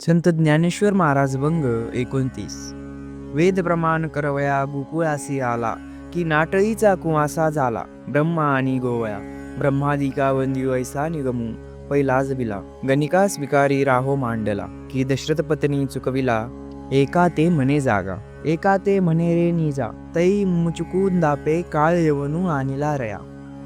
संत ज्ञानेश्वर महाराज भंग एकोणतीस. वेद प्रमाण करवया गोकुळासी आला की नाटळीचा कुवासा झाला ब्रह्मा आणि गोवया. ब्रह्मादिका वंदी वैसा निगमू पैलाज बिला. गणिका स्वीकारी राहो मांडला की दशरथ पत्नी चुकविला एका ते म्हणे जागा. एका ते म्हणे रे निजा. तई मुचकून दापे काळ येवनू आणिला रया.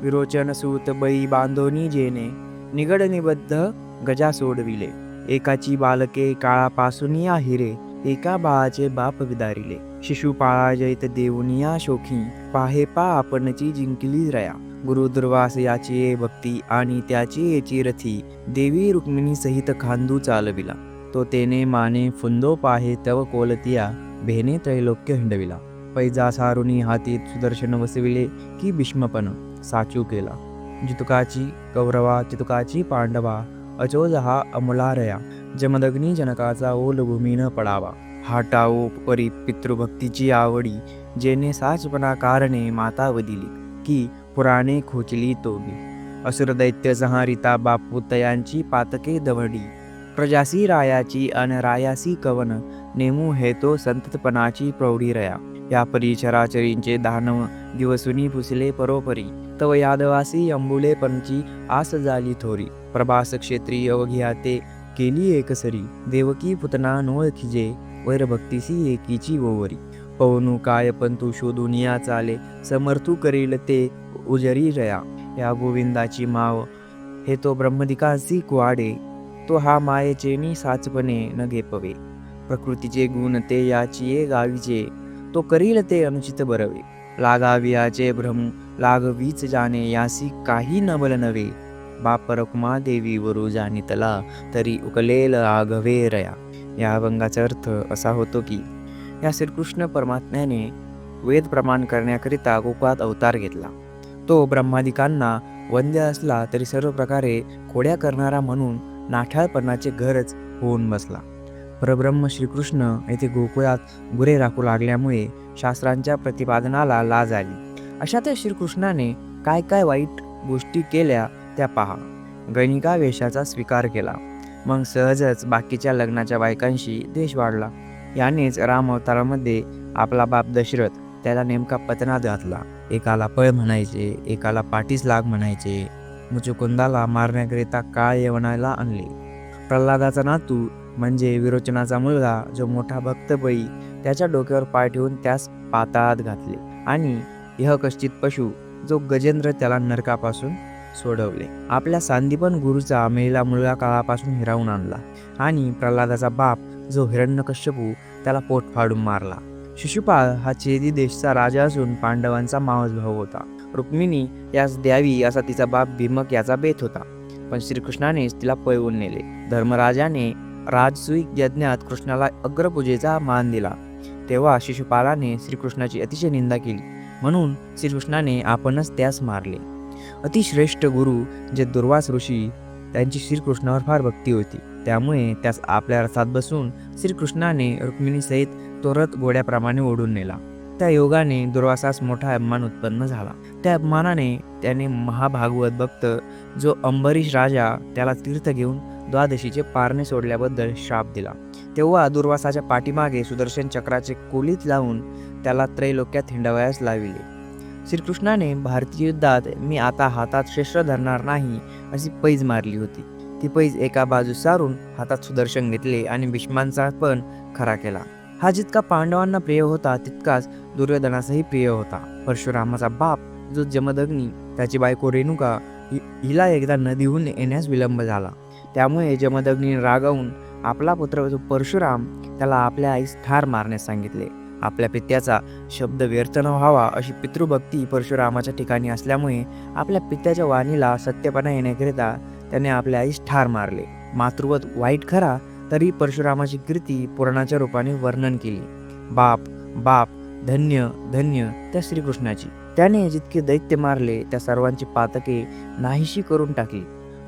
विरोचन सूत बई बांधोनी जेने निगड निबद्ध गजा सोडविले. एकाची बालके काळापासूनिया हिरे एका बाळाचे बाप विदारिले शिशुपाळा जैत देवनिया शोखी पाहे पा आपणची जिंकली रया. गुरु दुर्वास याची भक्ती आणि त्याची याची रथी देवी रुक्मिणी सहित खांदू चालविला. तो तेने माने फुंदो पाहे तव कोलतिया भेने त्रैलोक्य हिंडविला. पैजा सारुनी हातीत सुदर्शन वसविले की भीष्मपण साचू केला. जितुकाची कौरवा चितुकाची पांडवा अचोज हा अमुलारया जमदग्नी जनकाचा ओल न पडावा. हा टाओ परी पितृभक्तीची आवडी जेने साचपणा कारणे माता वदिली की पुराणे खोचली तोबी असुर दैत्य संहारिता बापू तयांची पातके दवडी प्रजासी रायाची अन रायासी कवन नेमू हेतो संततपणाची प्रौढी रया. या परी चराचरींचे दानव दिवसुनी पुसले परोपरी. तव यादवासी अंबुले पंची आस झाली थोरी. प्रभास क्षेत्री अवघ्या ते केली एकसरी देवकी पुतना नोळखिजे वैरभक्तीसी एकीची ओवरी पवनू काय पंतू शोधून या चाले समर्थू करील ते उजरी रया. या गोविंदाची माव हे तो ब्रह्मदिकासी कुवाडे तो हा मायेचेनी साचपणे न घेपवे प्रकृतीचे गुण ते याचिये गावीचे तो करील ते अनुचित बरवे. लागावियाचे भ्रम लागवीच जाणे यासी काही नबल नवे. बाप रकुमा देवी वरू जाणितला तरी उकलेल आगवे रया. या अभंगाचा अर्थ असा होतो की या श्रीकृष्ण परमात्म्याने वेद प्रमाण करण्याकरिता गोकुळात अवतार घेतला. तो ब्रह्मादिकांना वंद्य असला तरी सर्व प्रकारे खोड्या करणारा म्हणून नाठाळपणाचे घरच होऊन बसला. परब्रह्म श्रीकृष्ण येथे गोकुळात गुरे राखू लागल्यामुळे शास्त्रांच्या प्रतिपादनाला लाज आली. अशा त्या श्रीकृष्णाने काय काय वाईट गोष्टी केल्या त्या पहा. गणिका वेशाचा स्वीकार केला. मग सहजच बाकीच्या लग्नाच्या बायकांशी देश वाढला. यानेच राम अवतारामध्ये आपला बाप दशरथ त्याला नेमका पतनात घातला. एकाला पळ म्हणायचे एकाला पाठीस लाग म्हणायचे. मुचुकुंदाला मारण्याकरिता काळ येवणाला आणले. प्रल्हादाचा नातू म्हणजे विरोचनाचा मुलगा जो मोठा भक्त बळी त्याच्या डोक्यावर पाय ठेवून त्यास पाताळात घातले आणि यह कश्चित पशु जो गजेंद्र त्याला नरकापासून सोडवले. आपल्या सांदीपन गुरुचा मेलेला मुलगा काळापासून हिरावून आणला आणि प्रल्हादाचा बाप जो हिरण्यकश्यपू त्याला पोट फाडून मारला. शिशुपाल हा चेदी देशचा राजा असून पांडवांचा मावस भाऊ होता. रुक्मिणी यास द्यावी असा तिचा बाप भीमक याचा बेत होता. पण श्रीकृष्णानेच तिला पळवून नेले. धर्मराजाने राजसुई यज्ञात कृष्णाला अग्रपूजेचा मान दिला. तेव्हा शिशुपालाने श्रीकृष्णाची अतिशय निंदा केली. म्हणून श्रीकृष्णाने आपणच त्यास मारले. अतिश्रेष्ठ गुरु जे दुर्वास ऋषी त्यांची श्रीकृष्णावर फार भक्ती होती. त्यामुळे त्यास आपल्या रथात बसून श्रीकृष्णाने रुक्मिणीसहित तो रथ घोड्याप्रमाणे ओढून नेला. त्या योगाने दुर्वासास मोठा अभिमान उत्पन्न झाला. त्या अभिमानाने त्याने महाभागवत भक्त जो अंबरीश राजा त्याला तीर्थ घेऊन द्वादशीचे पारणे सोडल्याबद्दल श्राप दिला. तेव्हा दुर्वासाच्या पाठीमागे सुदर्शन चक्राचे कोलीत लावून त्याला त्रैलोक्यात हिंडवयास लाविले. श्रीकृष्णाने भारतीय युद्धात मी आता हातात शस्त्र धरणार नाही अशी पैज मारली होती. ती पैज एका बाजूस सारून हातात सुदर्शन घेतले आणि भीष्मांचा पण खरा केला. हा जितका पांडवांना प्रिय होता तितकाच दुर्योधनासही प्रिय होता. परशुरामाचा बाप जो जमदग्नी त्याची बायको रेणुका हि- हिला एकदा नदीहून येण्यास विलंब झाला. त्यामुळे जमदग्नीने रागावून आपला पुत्र जो परशुराम त्याला आपल्या आईस ठार मारण्यास सांगितले. आपल्या पित्याचा शब्द व्यर्थ न व्हावा अशी पितृभक्ती परशुरामाच्या ठिकाणी असल्यामुळे आपल्या पित्याच्या वाणीला सत्यपणा येण्याकरिता त्याने आपल्या आईस ठार मारले. मातृवत वाईट खरा तरी परशुरामाची कीर्ती पुराणाच्या रूपाने वर्णन केली. बाप बाप धन्य धन्य त्या श्रीकृष्णाची. त्याने जितके दैत्य मारले त्या सर्वांची पातके नाहीशी करून टाकली.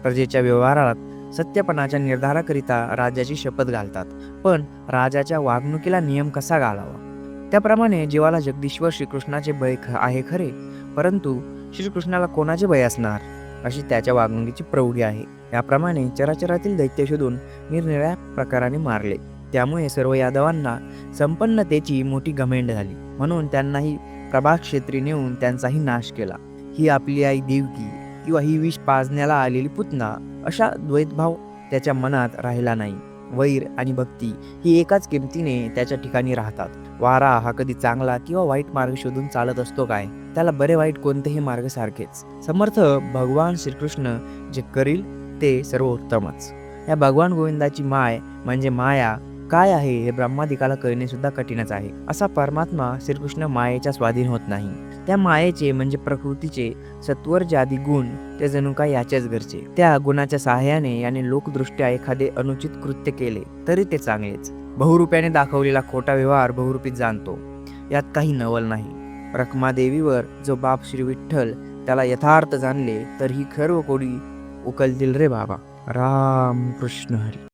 प्रजेच्या व्यवहारात सत्यपणाच्या निर्धाराकरिता राजाची शपथ घालतात पण राजाच्या वागणुकीला नियम कसा घालावा? त्याप्रमाणे जीवाला जगदीश्वर श्रीकृष्णाचे भय ख- आहे खरे परंतु श्रीकृष्णाला कोणाचे भय असणार? अशी त्याच्या वागणुकीची प्रौढी आहे. याप्रमाणे चराचरातील दैत्य शोधून निरनिळ्या प्रकाराने मारले. त्यामुळे सर्व यादवांना संपन्नतेची मोठी घमेंड झाली. म्हणून त्यांनाही प्रभाग क्षेत्री नेऊन त्यांचाही नाश केला. ही आपली आई देवकी किंवा ही विष पाजण्याला आलेली पुतना अशा द्वैतभाव त्याच्या मनात राहिला नाही. वैर आणि भक्ती ही एकाच किमतीने त्याच्या ठिकाणी राहतात. वारा हा कधी चांगला किंवा वाईट मार्ग शोधून चालत असतो काय? त्याला बरे वाईट कोणतेही मार्ग सारखेच. समर्थ भगवान श्रीकृष्ण जे करील ते सर्वोत्तमच. या भगवान गोविंदाची माय म्हणजे माया काय आहे हे ब्रह्मादिकाला कळणे सुद्धा कठीणच आहे. असा परमात्मा श्रीकृष्ण मायेच्या स्वाधीन होत नाही. त्या मायेचे म्हणजे प्रकृतीचे सत्वर जे आदी गुण ते जणू काय याच्याच घरचे. त्या गुणाच्या सहाय्याने याने लोकदृष्ट्या एखादे अनुचित कृत्य केले तरी ते चांगलेच. बहुरूप्याने दाखवलेला खोटा व्यवहार बहुरूपीत जाणतो. यात काही नवल नाही. रखमादेवीवर जो बाप श्री विठ्ठल त्याला यथार्थ जाणले तर ही खर्व कोडी उकलतील रे बाबा. राम कृष्ण हरी.